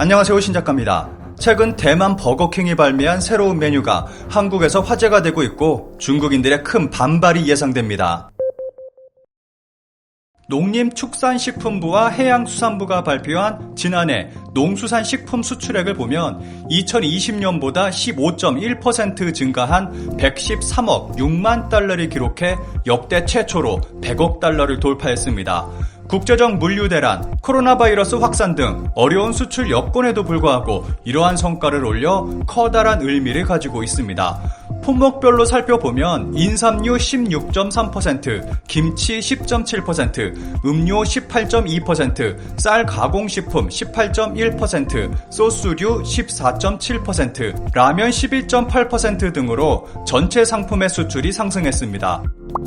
안녕하세요 신작가입니다. 최근 대만 버거킹이 발매한 새로운 메뉴가 한국에서 화제가 되고 있고 중국인들의 큰 반발이 예상됩니다. 농림축산식품부와 해양수산부가 발표한 지난해 농수산식품 수출액을 보면 2020년보다 15.1% 증가한 113억 6만 달러를 기록해 역대 최초로 100억 달러를 돌파했습니다. 국제적 물류 대란, 코로나 바이러스 확산 등 어려운 수출 여건에도 불구하고 이러한 성과를 올려 커다란 의미를 가지고 있습니다. 품목별로 살펴보면 인삼류 16.3%, 김치 10.7%, 음료 18.2%, 쌀 가공식품 18.1%, 소스류 14.7%, 라면 11.8% 등으로 전체 상품의 수출이 상승했습니다.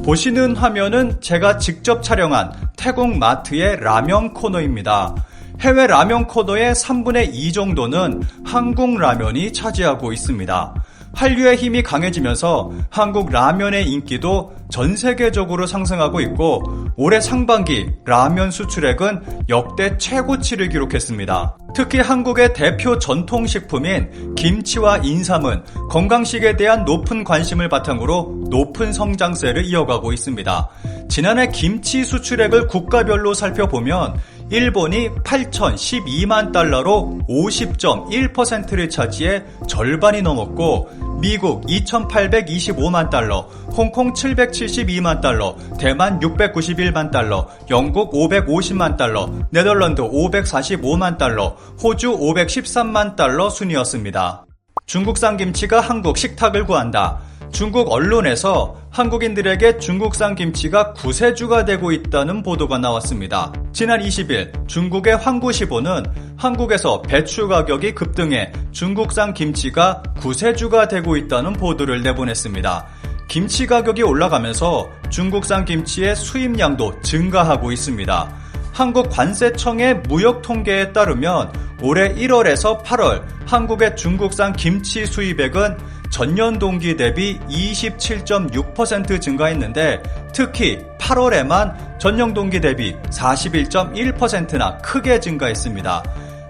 보시는 화면은 제가 직접 촬영한 태국 마트의 라면 코너입니다. 해외 라면 코너의 3분의 2 정도는 한국 라면이 차지하고 있습니다. 한류의 힘이 강해지면서 한국 라면의 인기도 전 세계적으로 상승하고 있고 올해 상반기 라면 수출액은 역대 최고치를 기록했습니다. 특히 한국의 대표 전통식품인 김치와 인삼은 건강식에 대한 높은 관심을 바탕으로 높은 성장세를 이어가고 있습니다. 지난해 김치 수출액을 국가별로 살펴보면 일본이 8,012만 달러로 50.1%를 차지해 절반이 넘었고 미국 2,825만 달러, 홍콩 772만 달러, 대만 691만 달러, 영국 550만 달러, 네덜란드 545만 달러, 호주 513만 달러 순이었습니다. 중국산 김치가 한국 식탁을 구한다. 중국 언론에서 한국인들에게 중국산 김치가 구세주가 되고 있다는 보도가 나왔습니다. 지난 20일 중국의 황구시보는 한국에서 배추 가격이 급등해 중국산 김치가 구세주가 되고 있다는 보도를 내보냈습니다. 김치 가격이 올라가면서 중국산 김치의 수입량도 증가하고 있습니다. 한국 관세청의 무역 통계에 따르면 올해 1월에서 8월 한국의 중국산 김치 수입액은 전년 동기 대비 27.6% 증가했는데 특히 8월에만 전년 동기 대비 41.1%나 크게 증가했습니다.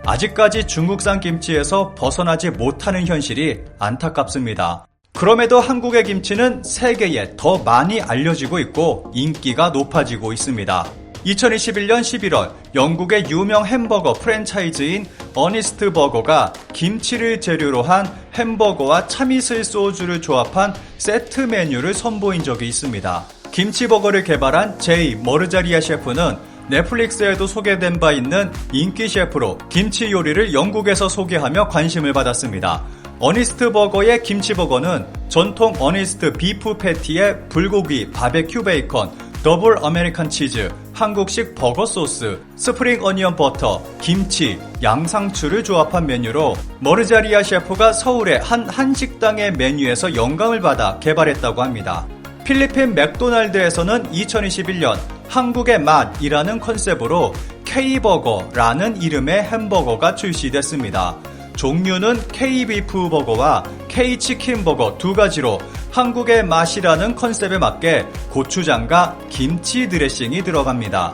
아직까지 중국산 김치에서 벗어나지 못하는 현실이 안타깝습니다. 그럼에도 한국의 김치는 세계에 더 많이 알려지고 있고 인기가 높아지고 있습니다. 2021년 11월 영국의 유명 햄버거 프랜차이즈인 어니스트 버거가 김치를 재료로 한 햄버거와 참이슬 소주를 조합한 세트 메뉴를 선보인 적이 있습니다. 김치버거를 개발한 제이 머르자리아 셰프는 넷플릭스에도 소개된 바 있는 인기 셰프로 김치 요리를 영국에서 소개하며 관심을 받았습니다. 어니스트 버거의 김치버거는 전통 어니스트 비프 패티에 불고기, 바베큐 베이컨, 더블 아메리칸 치즈, 한국식 버거 소스, 스프링 어니언 버터, 김치, 양상추를 조합한 메뉴로 머르자리아 셰프가 서울의 한 한식당의 메뉴에서 영감을 받아 개발했다고 합니다. 필리핀 맥도날드에서는 2021년 한국의 맛이라는 컨셉으로 K버거라는 이름의 햄버거가 출시됐습니다. 종류는 K비프 버거와 K치킨 버거 두 가지로 한국의 맛이라는 컨셉에 맞게 고추장과 김치 드레싱이 들어갑니다.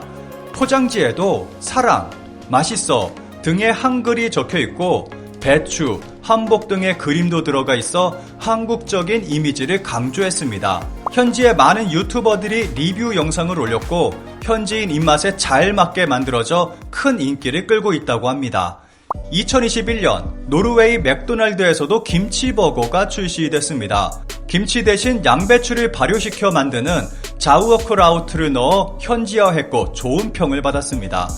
포장지에도 사랑, 맛있어 등의 한글이 적혀 있고 배추, 한복 등의 그림도 들어가 있어 한국적인 이미지를 강조했습니다. 현지의 많은 유튜버들이 리뷰 영상을 올렸고 현지인 입맛에 잘 맞게 만들어져 큰 인기를 끌고 있다고 합니다. 2021년 노르웨이 맥도날드에서도 김치버거가 출시됐습니다. 김치 대신 양배추를 발효시켜 만드는 자우어크라우트를 넣어 현지화했고 좋은 평을 받았습니다.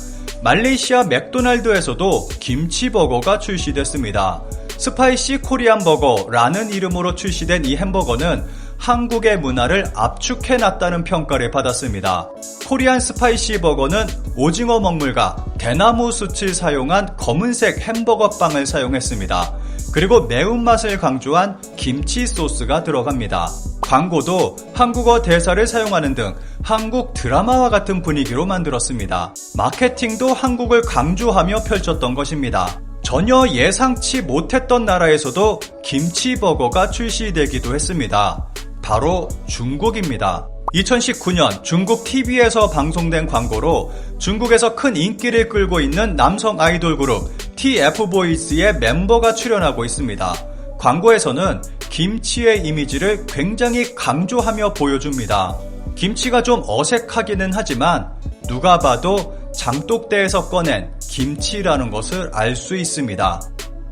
말레이시아 맥도날드에서도 김치버거가 출시됐습니다. 스파이시 코리안 버거라는 이름으로 출시된 이 햄버거는 한국의 문화를 압축해 놨다는 평가를 받았습니다. 코리안 스파이시 버거는 오징어 먹물과 대나무 숯을 사용한 검은색 햄버거 빵을 사용했습니다. 그리고 매운맛을 강조한 김치 소스가 들어갑니다. 광고도 한국어 대사를 사용하는 등 한국 드라마와 같은 분위기로 만들었습니다. 마케팅도 한국을 강조하며 펼쳤던 것입니다. 전혀 예상치 못했던 나라에서도 김치버거가 출시되기도 했습니다. 바로 중국입니다. 2019년 중국 TV에서 방송된 광고로 중국에서 큰 인기를 끌고 있는 남성 아이돌 그룹 TF보이스의 멤버가 출연하고 있습니다. 광고에서는 김치의 이미지를 굉장히 강조하며 보여줍니다. 김치가 좀 어색하기는 하지만 누가 봐도 장독대에서 꺼낸 김치라는 것을 알 수 있습니다.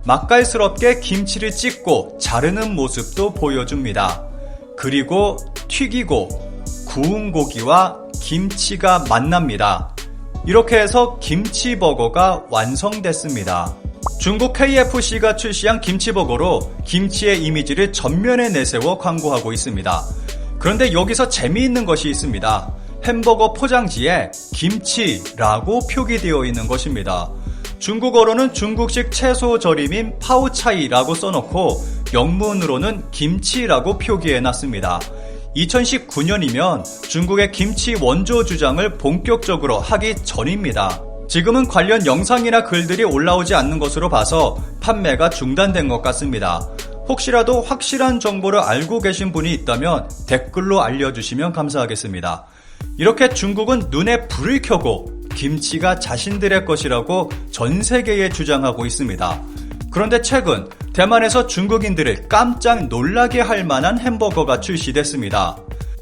맛깔스럽게 김치를 찢고 자르는 모습도 보여줍니다. 그리고 튀기고 구운 고기와 김치가 만납니다. 이렇게 해서 김치버거가 완성됐습니다. 중국 KFC가 출시한 김치버거로 김치의 이미지를 전면에 내세워 광고하고 있습니다. 그런데 여기서 재미있는 것이 있습니다. 햄버거 포장지에 김치라고 표기되어 있는 것입니다. 중국어로는 중국식 채소 절임인 파우차이라고 써놓고 영문으로는 김치라고 표기해 놨습니다. 2019년이면 중국의 김치 원조 주장을 본격적으로 하기 전입니다. 지금은 관련 영상이나 글들이 올라오지 않는 것으로 봐서 판매가 중단된 것 같습니다. 혹시라도 확실한 정보를 알고 계신 분이 있다면 댓글로 알려주시면 감사하겠습니다. 이렇게 중국은 눈에 불을 켜고 김치가 자신들의 것이라고 전 세계에 주장하고 있습니다. 그런데 최근 대만에서 중국인들을 깜짝 놀라게 할 만한 햄버거가 출시됐습니다.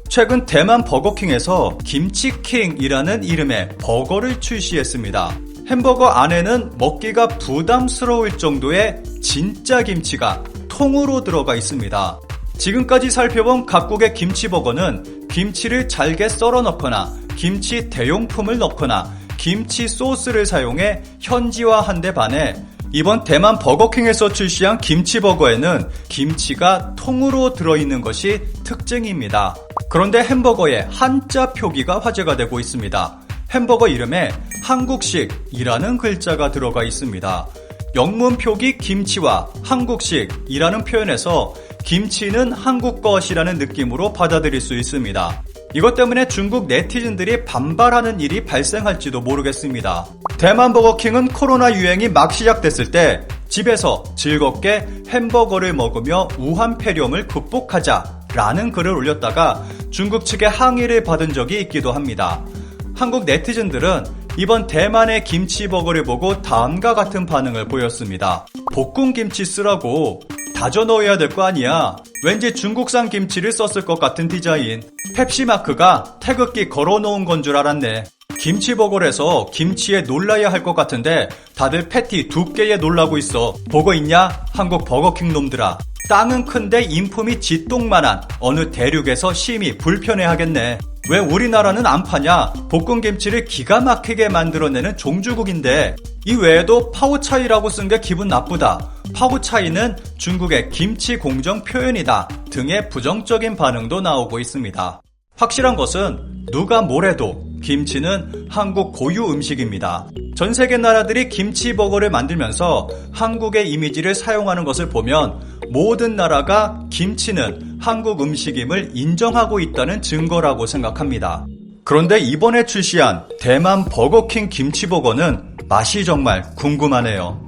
최근 대만 버거킹에서 김치킹이라는 이름의 버거를 출시했습니다. 햄버거 안에는 먹기가 부담스러울 정도의 진짜 김치가 통으로 들어가 있습니다. 지금까지 살펴본 각국의 김치버거는 김치를 잘게 썰어 넣거나 김치 대용품을 넣거나 김치 소스를 사용해 현지화한 데 반해 이번 대만 버거킹에서 출시한 김치버거에는 김치가 통으로 들어있는 것이 특징입니다. 그런데 햄버거의 한자 표기가 화제가 되고 있습니다. 햄버거 이름에 한국식이라는 글자가 들어가 있습니다. 영문 표기 김치와 한국식이라는 표현에서 김치는 한국 것이라는 느낌으로 받아들일 수 있습니다. 이것 때문에 중국 네티즌들이 반발하는 일이 발생할지도 모르겠습니다. 대만 버거킹은 코로나 유행이 막 시작됐을 때 집에서 즐겁게 햄버거를 먹으며 우한 폐렴을 극복하자 라는 글을 올렸다가 중국 측의 항의를 받은 적이 있기도 합니다. 한국 네티즌들은 이번 대만의 김치버거를 보고 다음과 같은 반응을 보였습니다. 볶음 김치 쓰라고 다져 넣어야 될 거 아니야. 왠지 중국산 김치를 썼을 것 같은 디자인. 펩시마크가 태극기 걸어놓은 건 줄 알았네. 김치버거래서 김치에 놀라야 할 것 같은데 다들 패티 두께에 놀라고 있어. 보고 있냐? 한국 버거킹 놈들아. 땅은 큰데 인품이 지똥만한 어느 대륙에서 심히 불편해하겠네. 왜 우리나라는 안 파냐? 볶음김치를 기가 막히게 만들어내는 종주국인데 이 외에도 파우차이라고 쓴 게 기분 나쁘다. 파우차이는 중국의 김치 공정 표현이다 등의 부정적인 반응도 나오고 있습니다. 확실한 것은 누가 뭐래도 김치는 한국 고유 음식입니다. 전 세계 나라들이 김치버거를 만들면서 한국의 이미지를 사용하는 것을 보면 모든 나라가 김치는 한국 음식임을 인정하고 있다는 증거라고 생각합니다. 그런데 이번에 출시한 대만 버거킹 김치버거는 맛이 정말 궁금하네요.